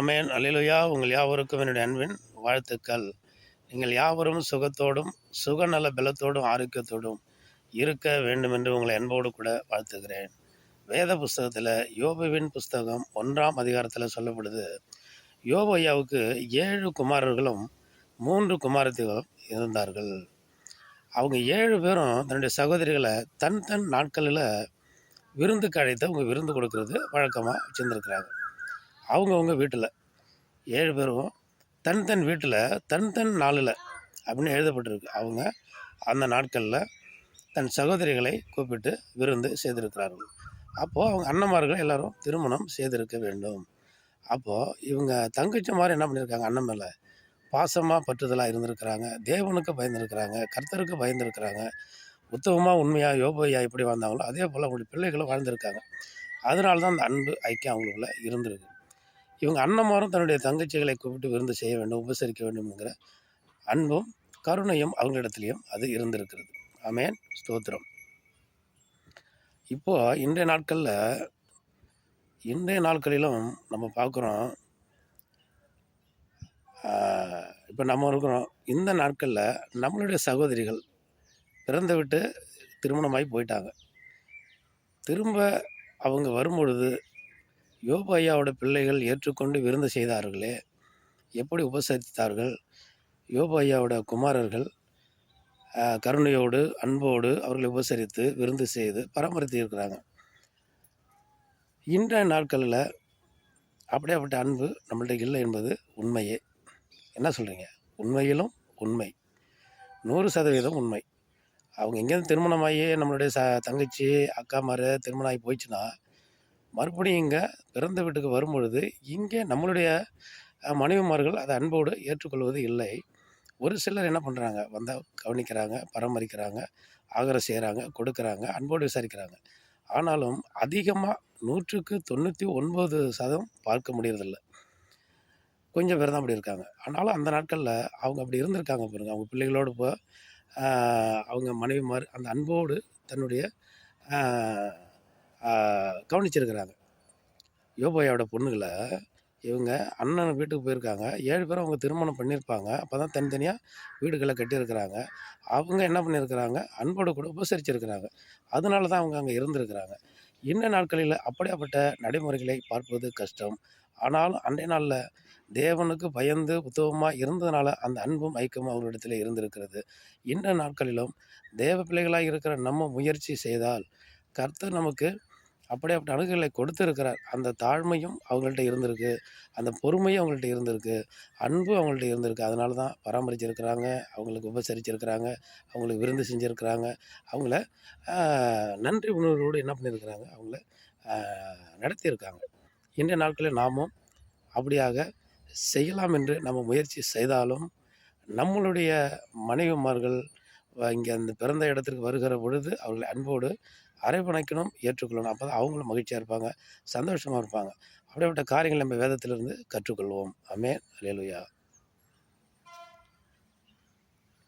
அமேன் hallelujah உங்கள் யாவருக்கும் என்னுடைய அன்பின் வாழ்த்துக்கள். நீங்கள் யாவரும் சுகத்தோடும் சுகநல பலத்தோடும் ஆரோக்கியத்தோடும் இருக்க வேண்டும் என்று உங்களை அன்போடு கூட வாழ்த்துகிறேன். வேத புஸ்தகத்தில் யோபுவின் புஸ்தகம் ஒன்றாம் அதிகாரத்தில் சொல்லப்படுது யோபையாவுக்கு ஏழு குமாரர்களும் மூன்று குமாரத்திகளும் இருந்தார்கள். அவங்க ஏழு பேரும் தன்னுடைய சகோதரிகளை தன் தன் நாட்களில் விருந்துக்கு அழைத்து அவங்க விருந்து கொடுக்கறது வழக்கமாக வச்சுருந்துருக்கிறாங்க. அவங்கவுங்க வீட்டில் ஏழு பேரும் தன் தன் வீட்டில் தன் தன் நாளில் அப்படின்னு எழுதப்பட்டிருக்கு. அவங்க அந்த நாட்களில் தன் சகோதரிகளை கூப்பிட்டு விருந்து செய்திருக்கிறார்கள். அப்போது அவங்க அண்ணன்மார்கள் எல்லாரும் திருமணம் செய்திருக்க வேண்டும். அப்போது இவங்க தங்கச்சி மாதிரி என்ன பண்ணியிருக்காங்க? அண்ணன் மேலே பாசமாக பற்றுதலாக இருந்திருக்கிறாங்க. தேவனுக்கு பயந்துருக்கிறாங்க. கர்த்தருக்கு பயந்துருக்கிறாங்க. உத்தமமாக உண்மையாக யோபையா எப்படி வாழ்ந்தாங்களோ அதே போல் அவங்களுடைய பிள்ளைகளும் வாழ்ந்திருக்காங்க. அதனால தான் அந்த அன்பு ஐக்கியம் அவங்களுக்குள்ள இருந்திருக்கு. இவங்க அண்ணன்மாரும் தன்னுடைய தங்கச்சிகளை கூப்பிட்டு விருந்து செய்ய வேண்டும் உபசரிக்க வேண்டும்ங்கிற அன்பும் கருணையும் அவங்களிடத்துலையும் அது இருந்திருக்கிறது. அமேன் ஸ்தோத்திரம். இப்போது இன்றைய நாட்களில் இன்றைய நாட்களிலும் நம்ம பார்க்குறோம் இப்போ நம்ம இருக்கிறோம் இந்த நாட்களில் நம்மளுடைய சகோதரிகள் பிறந்து விட்டு திருமணமாகி போயிட்டாங்க. திரும்ப அவங்க வரும்பொழுது யோபு ஐயாவோட பிள்ளைகள் ஏற்றுக்கொண்டு விருந்து செய்தார்களே? எப்படி உபசரித்தார்கள்? யோபு ஐயாவோட குமாரர்கள் கருணையோடு அன்போடு அவர்களை உபசரித்து விருந்து செய்து பராமரித்து இருக்கிறாங்க. இன்றைய நாட்களில் அப்படியாப்பட்ட அன்பு நம்மள்ட்ட இல்லை என்பது உண்மையே. என்ன சொல்கிறீங்க உண்மையிலும் உண்மை. நூறு சதவீதம் உண்மை. அவங்க எங்கேருந்து திருமணமாகி நம்மளுடைய ச தங்கச்சி அக்கா மாரு திருமணம் ஆகி போயிடுச்சுன்னா மறுபடியும் இங்கே பிறந்த வீட்டுக்கு வரும்பொழுது இங்கே நம்மளுடைய மனைவிமார்கள் அதை அன்போடு ஏற்றுக்கொள்வது இல்லை. ஒரு சிலர் என்ன பண்ணுறாங்க வந்தால் கவனிக்கிறாங்க பராமரிக்கிறாங்க ஆகிற செய்கிறாங்க கொடுக்குறாங்க அன்போடு விசாரிக்கிறாங்க. ஆனாலும் அதிகமாக நூற்றுக்கு தொண்ணூற்றி ஒன்பது சதம் பார்க்க முடியறதில்ல. கொஞ்சம் பேர் தான் அப்படி இருக்காங்க. ஆனாலும் அந்த நாட்களில் அவங்க அப்படி இருந்திருக்காங்க பாருங்கள் அவங்க பிள்ளைகளோடு இப்போ அவங்க மனைவிமார் அந்த அன்போடு தன்னுடைய கவனிச்சிருக்கிறாங்க. யோபோயாவோட பொண்ணுகளை இவங்க அண்ணன் வீட்டுக்கு போயிருக்காங்க. ஏழு பேரும் அவங்க திருமணம் பண்ணியிருப்பாங்க அப்போ தான் தனித்தனியாக வீடுகளை கட்டியிருக்கிறாங்க. அவங்க என்ன பண்ணியிருக்கிறாங்க? அன்போடு கூட உபசரிச்சிருக்கிறாங்க. அதனால தான் அவங்க அங்கே இருந்திருக்கிறாங்க. இன்ன நாட்களில் அப்படியாப்பட்ட நடைமுறைகளை பார்ப்பது கஷ்டம். ஆனாலும் அன்றைய நாளில் தேவனுக்கு பயந்து உத்தவமாக இருந்ததுனால அந்த அன்பும் ஐக்கியமும் அவர்களிடத்தில் இருந்திருக்கிறது. இன்ன நாட்களிலும் தேவ பிள்ளைகளாக இருக்கிற நம்ம முயற்சி செய்தால் கர்த்தர் நமக்கு அப்படி அணுகுகளை கொடுத்துருக்கிறார். அந்த தாழ்மையும் அவங்கள்ட்ட இருந்திருக்கு. அந்த பொறுமையும் அவங்கள்ட்ட இருந்திருக்கு. அன்பு அவங்கள்ட்ட இருந்திருக்கு. அதனால தான் பராமரிச்சிருக்கிறாங்க. அவங்களுக்கு உபசரிச்சிருக்கிறாங்க. அவங்களுக்கு விருந்து செஞ்சுருக்கிறாங்க. அவங்கள நன்றி உணர்வோடு என்ன பண்ணியிருக்கிறாங்க அவங்கள நடத்தியிருக்காங்க. இன்றைய நாட்களில் நாமும் அப்படியாக செய்யலாம் என்று நம்ம முயற்சி செய்தாலும் நம்மளுடைய மனைவிமார்கள் இங்கே அந்த பிறந்த இடத்திற்கு வருகிற பொழுது அவர்களை அன்போடு அரவணைக்கணும் ஏற்றுக்கொள்ளணும். அப்போ தான் அவங்களும் மகிழ்ச்சியாக இருப்பாங்க சந்தோஷமாக இருப்பாங்க. அப்படிப்பட்ட காரியங்கள் நம்ம வேதத்திலிருந்து கற்றுக்கொள்வோம். அமே அலேலுயா